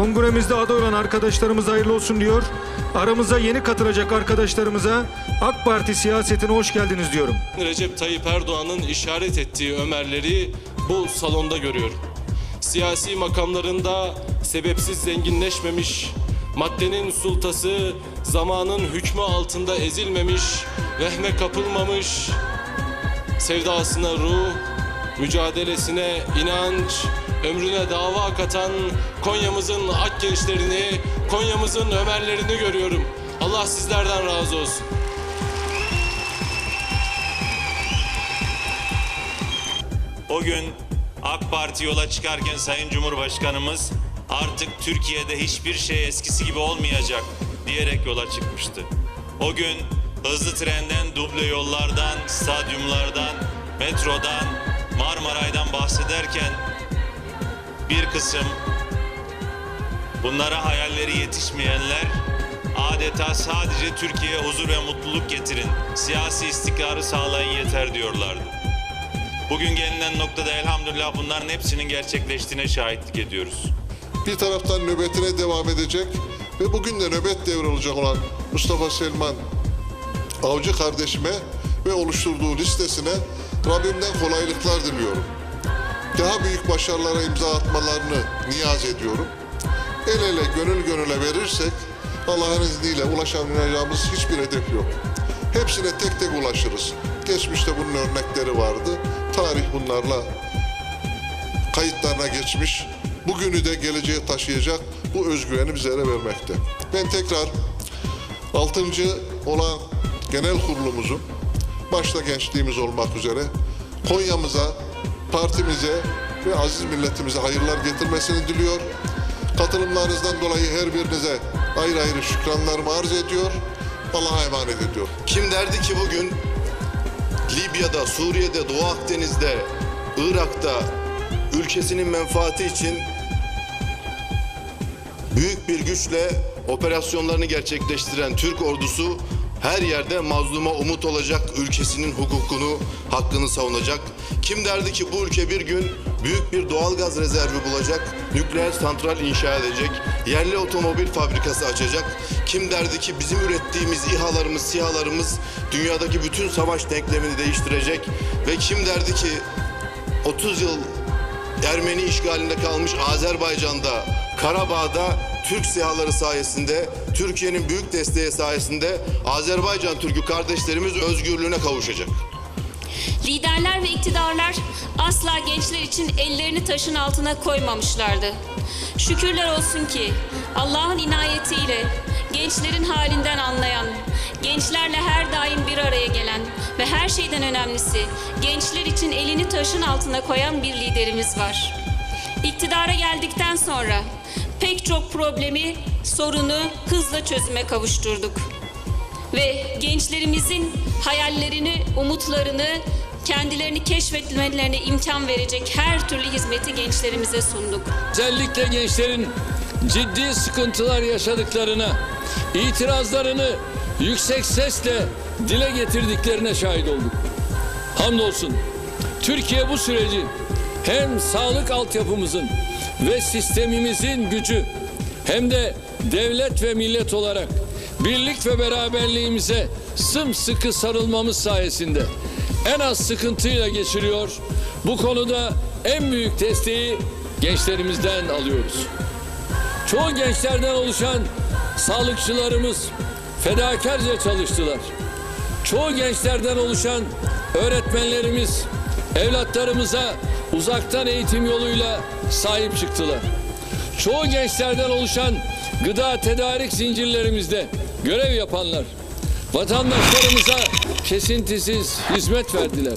Kongremizde aday olan arkadaşlarımıza hayırlı olsun diyor. Aramıza yeni katılacak arkadaşlarımıza AK Parti siyasetine hoş geldiniz diyorum. Recep Tayyip Erdoğan'ın işaret ettiği Ömerleri bu salonda görüyorum. Siyasi makamlarında sebepsiz zenginleşmemiş, maddenin sultası zamanın hükmü altında ezilmemiş, vehme kapılmamış, sevdasına ruh, mücadelesine inanç, ömrüne dava katan Konya'mızın ak gençlerini, Konya'mızın Ömerlerini görüyorum. Allah sizlerden razı olsun. O gün AK Parti yola çıkarken Sayın Cumhurbaşkanımız artık Türkiye'de hiçbir şey eskisi gibi olmayacak diyerek yola çıkmıştı. O gün hızlı trenden, duble yollardan, stadyumlardan, metrodan, Marmaray'dan bahsederken bir kısım bunlara hayalleri yetişmeyenler adeta sadece Türkiye'ye huzur ve mutluluk getirin, siyasi istikrarı sağlayın yeter diyorlardı. Bugün gelinen noktada elhamdülillah bunların hepsinin gerçekleştiğine şahitlik ediyoruz. bir taraftan nöbetine devam edecek ve bugün de nöbet devralacak olan Mustafa Selman Avcı kardeşime ve oluşturduğu listesine Rabbimden kolaylıklar diliyorum. Daha büyük başarılara imza atmalarını niyaz ediyorum. El ele gönül gönüle verirsek Allah'ın izniyle ulaşamayacağımız hiçbir hedef yok. Hepsine tek tek ulaşırız. Geçmişte bunun örnekleri vardı. Tarih bunlarla kayıtlarına geçmiş. Bugünü de geleceğe taşıyacak bu özgüveni bizlere vermekte. Ben tekrar 6. olan genel kurulumuzun başta gençliğimiz olmak üzere Konya'mıza, partimize ve aziz milletimize hayırlar getirmesini diliyor. Katılımlarınızdan dolayı her birinize ayrı ayrı şükranlarımı arz ediyor. Allah'a emanet ediyor. Kim derdi ki bugün Libya'da, Suriye'de, Doğu Akdeniz'de, Irak'ta ülkesinin menfaati için büyük bir güçle operasyonlarını gerçekleştiren Türk ordusu her yerde mazluma umut olacak, ülkesinin hukukunu, hakkını savunacak. Kim derdi ki bu ülke bir gün büyük bir doğalgaz rezervi bulacak, nükleer santral inşa edecek, yerli otomobil fabrikası açacak. Kim derdi ki bizim ürettiğimiz İHA'larımız, SİHA'larımız dünyadaki bütün savaş denklemini değiştirecek ve kim derdi ki 30 yıl Ermeni işgalinde kalmış Azerbaycan'da, Karabağ'da Türk sihaları sayesinde, Türkiye'nin büyük desteği sayesinde Azerbaycan Türk'ü kardeşlerimiz özgürlüğüne kavuşacak. Liderler ve iktidarlar asla gençler için ellerini taşın altına koymamışlardı. Şükürler olsun ki Allah'ın inayetiyle gençlerin halinden anlayan, gençlerle her daim bir araya gelen ve her şeyden önemlisi gençler için elini taşın altına koyan bir liderimiz var. İktidara geldikten sonra pek çok problemi, sorunu hızla çözüme kavuşturduk ve gençlerimizin hayallerini, umutlarını, kendilerini keşfetmelerine imkan verecek her türlü hizmeti gençlerimize sunduk. Özellikle gençlerin ciddi sıkıntılar yaşadıklarına, itirazlarını yüksek sesle dile getirdiklerine şahit olduk. Hamdolsun Türkiye bu süreci hem sağlık altyapımızın ve sistemimizin gücü hem de devlet ve millet olarak birlik ve beraberliğimize sımsıkı sarılmamız sayesinde en az sıkıntıyla geçiriyor. Bu konuda en büyük desteği gençlerimizden alıyoruz. Çoğu gençlerden oluşan sağlıkçılarımız fedakarca çalıştılar. Çoğu gençlerden oluşan öğretmenlerimiz evlatlarımıza uzaktan eğitim yoluyla sahip çıktılar. Çoğu gençlerden oluşan gıda tedarik zincirlerimizde görev yapanlar vatandaşlarımıza kesintisiz hizmet verdiler.